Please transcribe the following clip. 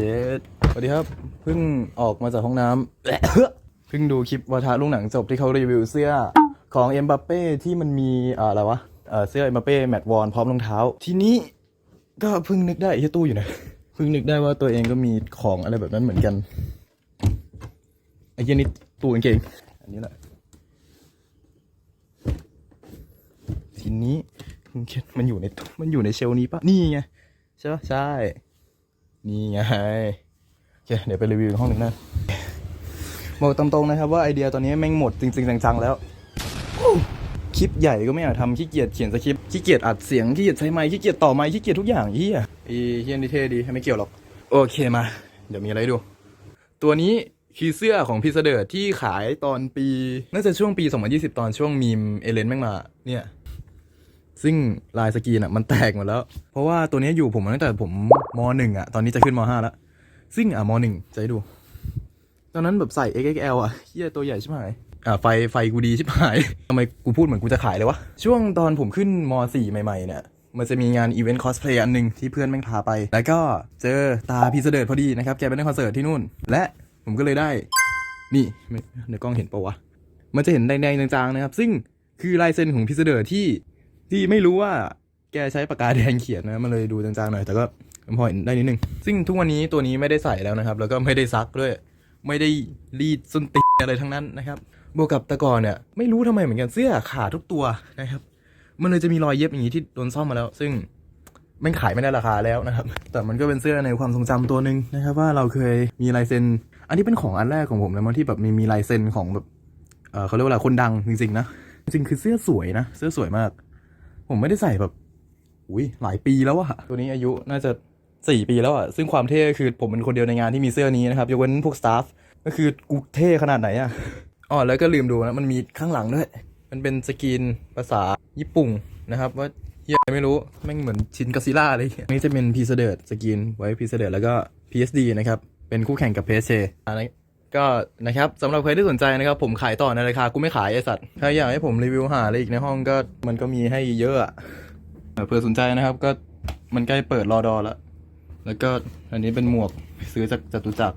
ดสวัสดีครับ เพิ่งออกมาจากห้องน้ำ เพิ่งดูคลิปวาทะลูกหนังจบที่เขารีวิวเสื้อของเอ็มบัปเป้ที่มันมีอะไรวะเสื้อเอ็มบัปเป้แมตต์วอนพร้อมรองเท้า ทีนี้ก็เพิ่งนึกได้ไอ้ตู้อยู่ไหนเพิ่งนึกได้ว่าตัวเองก็มีของอะไรแบบนั้นเหมือนกันไอ้เหี้ยนี่ตู้กางเกงอันนี้แหละทีนี้มันอยู่ในมันอยู่ในเชลนี้ปะนี่ไงใช่ปะใช่ นี่ไงโอเคเดี๋ยวไปรีวิวห้องหนึ่งนะบอกตรงๆนะครับว่าไอเดียตอนนี้แม่งหมดจริงๆจังๆแล้วคลิปใหญ่ก็ไม่อยากทำขี้เกียจเขียนสคริปต์ขี้เกียจอัดเสียงขี้เกียจใช้ไมค์ขี้เกียจต่อไมค์ขี้เกียจทุกอย่างเฮียอีเฮียนี่เท่ดีไม่เกี่ยวหรอกโอเคมา เดี๋ยวมีอะไรดู ตัวนี้คือเสื้อของพีเสเดอร์ที่ขายตอนปี น่าจะช่วงปี 2020 ตอนช่วงมีมเอเลนแม่งมาเนี่ย ซึ่งลายสกรีนอะมันแตกหมดแล้ว เพราะว่าตัวนี้อยู่ผมมาตั้งแต่ผมมหนึ่งอะ ตอนนี้จะขึ้นมห้าแล้ว ซึ่งอะมหนึ่งจะให้ดู ตอนนั้นแบบใส่ XXL อะเฮียตัวใหญ่ใชิบหายอะไฟไฟกูดีชิบหายทำไมกูพูดเหมือนกูจะขายเลยวะ ช่วงตอนผมขึ้นมสี่ใหม่ ๆ เนี่ยมันจะมีงานอีเวนต์คอสเพลย์อันหนึ่งที่เพื่อนแม่งพาไป แล้วก็เจอตาพีเสเดิร์ดพอดีนะครับ แกไปเล่นคอนเสิร์ตที่นู่น และผมก็เลยได้ นี่ในกล้องเห็นปะวะ มันจะเห็นแดงๆจางๆนะครับ ซึ่งคือลายเซ็นของพีเสดิร์ดที่ ที่ไม่รู้ว่าแกใช้ปากกาแดงเขียนนะมันเลยดูจางๆหน่อยแต่ก็พอเห็นได้นิดนึงซึ่งทุกวันนี้ตัวนี้ไม่ได้ใส่แล้วนะครับ แล้วก็ไม่ได้ซักด้วย ไม่ได้รีดส้นตีนอะไรทั้งนั้นนะครับบวกกับตะกอนเนี่ยไม่รู้ทำไมเหมือนกันเสื้อขาดทุกตัวนะครับ มันเลยจะมีรอยเย็บอย่างนี้ที่โดนซ่อมมาแล้ว ซึ่งมันขายไม่ได้ราคาแล้วนะครับ แต่มันก็เป็นเสื้อในความทรงจำตัวหนึ่งนะครับ ว่าเราเคยมีลายเซ็น อันนี้เป็นของอันแรกของผมเลยมั้งที่แบบมีมีลายเซ็นของแบบเเขาเรียกว่าอะไรคนดังจริงๆนะจริงๆคือเสื้อสวยนะ เสื้อสวยมาก ผมไม่ได้ใส่แบบอุ้ยหลายปีแล้วอะตัวนี้อายุน่าจะสี่ปีแล้วอะซึ่งความเท่คือผมเป็นคนเดียวในงานที่มีเสื้อนี้นะครับยกเว้นพวกสตาฟก็คือกูเท่ขนาดไหนอะอ๋อแล้วก็ลืมดูนะมันมีข้างหลังด้วย มันเป็นสกรีนภาษาญี่ปุ่นนะครับ ว่าเฮียไม่รู้แม่งเหมือนชินกาซิล่าเงี้ยนนี้จะเป็นพีเสเดิร์ดสกรีนไว้พีเสเดิร์ดแล้วก็ PSD นะครับเป็นคู่แข่งกับเพเชอันนี้ ก็นะครับสำหรับใครที่สนใจนะครับ ผมขายต่อในราคากูไม่ขายไอสัตว์ถ้าอยากให้ผมรีวิวหาอะไรอีกในห้องก็มันก็มีให้เยอะอะเอ่อเผื่อสนใจนะครับก็มันใกล้เปิดรอดอแล้ว แล้วก็อันนี้เป็นหมวกซื้อจากจตุจักร